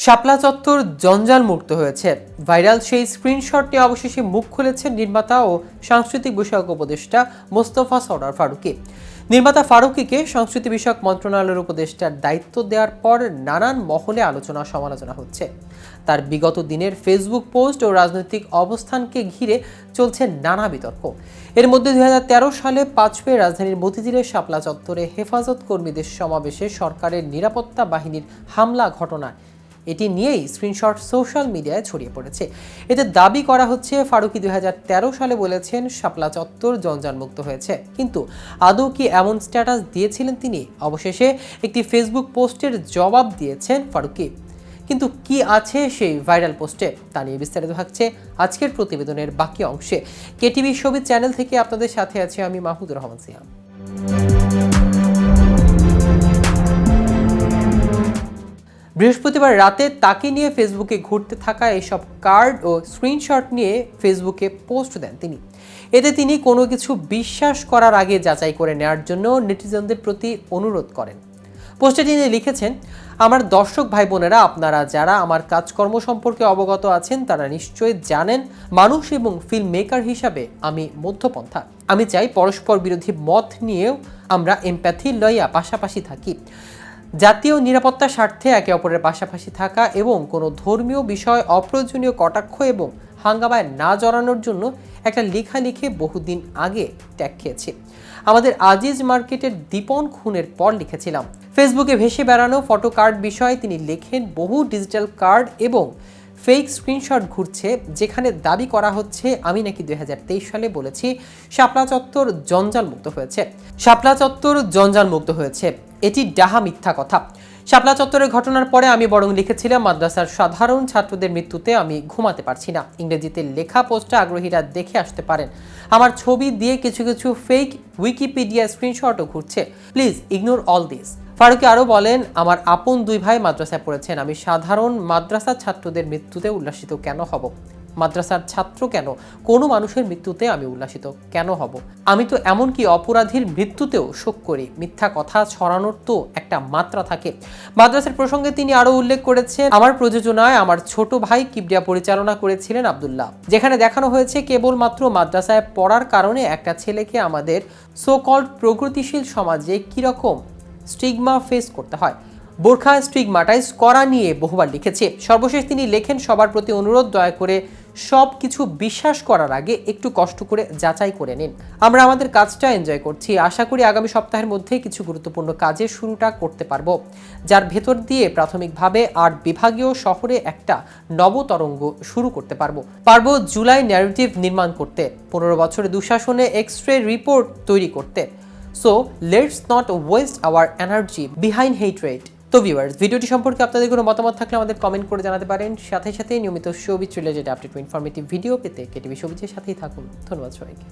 শাপলা চত্বর জঞ্জাল মুক্ত হয়েছে। ভাইরাল সেই স্ক্রিনশটটি অবশেষে মুখ খুলেছেন নির্মাতা ও সাংস্কৃতিক বিষয়ক উপদেষ্টা মোস্তফা সরার ফারুকি। নির্মাতা ফারুকিকে সংস্কৃতি বিষয়ক মন্ত্রণালয়ের উপদেষ্টার দায়িত্ব দেওয়ার পর নানান মহলে আলোচনা সমালোচনা হচ্ছে। তার বিগত দিনের ফেসবুক পোস্ট ও রাজনৈতিক অবস্থানকে ঘিরে চলছে নানা বিতর্ক। এর মধ্যে দুই হাজার তেরো সালে পাঁচ রাজধানীর মতিঝিলের শাপলা চত্বরে হেফাজত কর্মীদের সমাবেশে সরকারের নিরাপত্তা বাহিনীর হামলা ঘটনায় এটি নিয়েই স্ক্রিনশট সোশ্যাল মিডিয়ায় ছড়িয়ে পড়েছে। এতে দাবি করা হচ্ছে, ফারুকি দুই সালে বলেছেন, শাপলা চত্বর জঞ্জালমুক্ত হয়েছে। কিন্তু আদৌ কি এমন স্ট্যাটাস দিয়েছিলেন তিনি? অবশেষে একটি ফেসবুক পোস্টের জবাব দিয়েছেন ফারুকি। কিন্তু কি আছে সেই ভাইরাল পোস্টে, তা নিয়ে বিস্তারিত থাকছে আজকের প্রতিবেদনের বাকি অংশে। কেটিভি ছবি চ্যানেল থেকে আপনাদের সাথে আছি আমি মাহমুদুর রহমান সিয়াম। বৃহস্পতিবার রাতে তাকে নিয়ে ফেসবুকে ঘুরতে থাকা এইসব কার্ড ও স্ক্রিনশট নিয়ে ফেসবুকে পোস্ট দেন তিনি। এতে তিনি কোনো কিছু বিশ্বাস করার আগে যাচাই করে নেওয়ার জন্য নেটিজনদের প্রতি অনুরোধ করেন। পোস্টে তিনি লিখেছেন, আমার দর্শক ভাই বোনেরা আপনারা যারা আমার কাজকর্ম সম্পর্কে অবগত আছেন, তারা নিশ্চয়ই জানেন, মানুষ এবং ফিল্ম মেকার হিসাবে আমি মধ্যপন্থা। আমি চাই পরস্পর বিরোধী মত নিয়েও আমরা এমপ্যাথি লইয়া পাশাপাশি থাকি। জাতীয় নিরাপত্তা স্বার্থে একে অপরের পাশাপাশি থাকা এবং কোনো ধর্মীয় বিষয় অপ্রয়োজনীয় কটাক্ষ এবং হাঙ্গামায় না জড়ানোর জন্য একটা লেখা লিখে বহুদিন আগে ট্যাগ খেয়েছি। আমাদের আজিজ মার্কেটের দীপন খুনের পর লিখেছিলাম, ফেসবুকে ভেসে বেড়ানো ফটো কার্ড বিষয়ে তিনি লেখেন বহু ডিজিটাল কার্ড এবং ফেক স্ক্রিনশট ঘুরছে, যেখানে দাবি করা হচ্ছে, আমি নাকি দুই সালে বলেছি, শাপলা চত্বর জঞ্জাল মুক্ত হয়েছে। শাপলা চত্বর জঞ্জাল মুক্ত হয়েছে। এটি ডাহা মিথ্যা কথা। শাপলা চত্বরের ঘটনার পরে আমি বরং লিখেছিলাম, মাদ্রাসার সাধারণ ছাত্রদের মৃত্যুতে আমি ঘুমাতে পারছি না। ইংরেজিতে লেখা পোস্টটা আগ্রহীরা দেখে আসতে পারেন। আমার ছবি দিয়ে কিছু কিছু ফেক উইকিপিডিয়া স্ক্রিনশটও ঘুরছে। Please ignore all this Farooki আরও বলেন, আমার আপন দুই ভাই মাদ্রাসায় পড়েছেন, আমি সাধারণ মাদ্রাসার ছাত্রদের মৃত্যুতে উল্লাসিত কেন হব? মাদ্রাসার ছাত্র কেন? কোনো মানুষের মৃত্যুতে আমি উল্লাসিত কেন হব? আমি তো এমনকি অপরাধীর মৃত্যুতেও শোক করি। মিথ্যা কথা ছড়ানোর তো একটা মাত্রা থাকে। মাদ্রাসার প্রসঙ্গে তিনি আরও উল্লেখ করেছেন, আমার প্রযোজনায় আমার ছোট ভাই কিবরিয়া পরিচালনা করেছিলেন আবদুল্লাহ, যেখানে দেখানো হয়েছে কেবলমাত্র মাদ্রাসায় পড়ার কারণে একটা ছেলেকে আমাদের সো কল্ড প্রগতিশীল সমাজে কীরকম স্টিগমা ফেস করতে হয়। বোরখা স্টিগমাটাইজ করা নিয়ে বহুবার লিখেছে। সর্বশেষ তিনি লেখেন, সবার প্রতি অনুরোধ, দয়া করে সব কিছু বিশ্বাস করার আগে একটু কষ্ট করে যাচাই করে নিন। আমরা আমাদের কাজটা এনজয় করছি। আশা করি আগামী সপ্তাহের মধ্যে কিছু গুরুত্বপূর্ণ কাজের শুরুটা করতে পারব, যার ভেতর দিয়ে প্রাথমিকভাবে আট বিভাগীয় শহরে একটা নবতরঙ্গ শুরু করতে পারব। পারব জুলাই ন্যারেটিভ নির্মাণ করতে, পনেরো বছরে দুঃশাসনে এক্স রে রিপোর্ট তৈরি করতে। So let's not waste our energy behind hatred তো ভিউয়ার্স ভিডিওটি সম্পর্কে আপনাদের কোনো মতামত থাকলে আমাদের কমেন্ট করে জানাতে পারেন। সাথে সাথে নিয়মিত সবিজ রিলেটেড আপডেট ইনফরমেটিভ ভিডিও পেতে কেটিভি সবিজের সাথেই থাকুন। ধন্যবাদ সবাইকে।